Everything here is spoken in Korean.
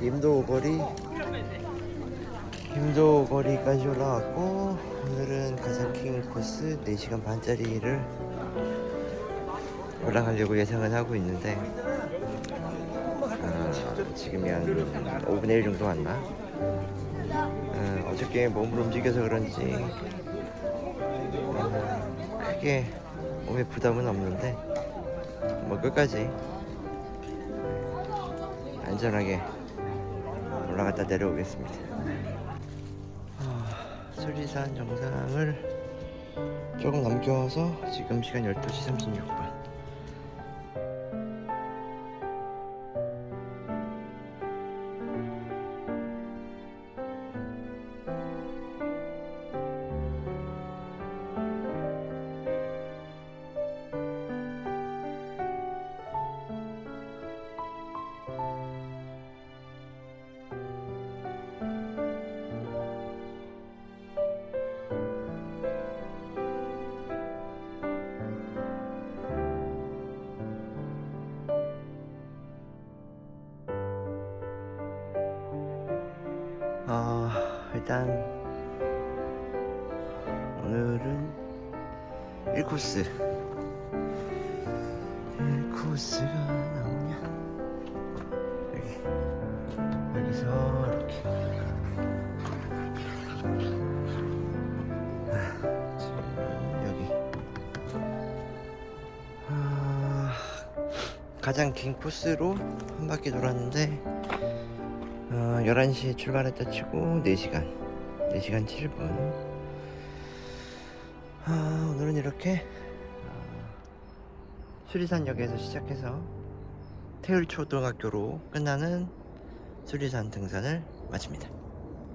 임도거리 임도거리까지 올라왔고 오늘은 가산킹 코스 4시간 반짜리를 올라가려고 예상은 하고 있는데 아, 지금이 한 5분의 1 정도 왔나? 어, 어저께 몸을 움직여서 그런지 어, 크게 몸에 부담은 없는데 뭐 끝까지 안전하게 올라갔다 내려오겠습니다. 아, 수리산 정상을 조금 남겨서 지금 시간 12시 36분. 어, 일단 오늘은 1코스. 1코스가 나오냐? 여기. 여기서 이렇게. 아, 여기. 아, 가장 긴 코스로 한 바퀴 돌았는데 어, 11시에 출발했다 치고 4시간 4시간 7분. 아, 오늘은 이렇게 어, 수리산역에서 시작해서 태율초등학교로 끝나는 수리산 등산을 마칩니다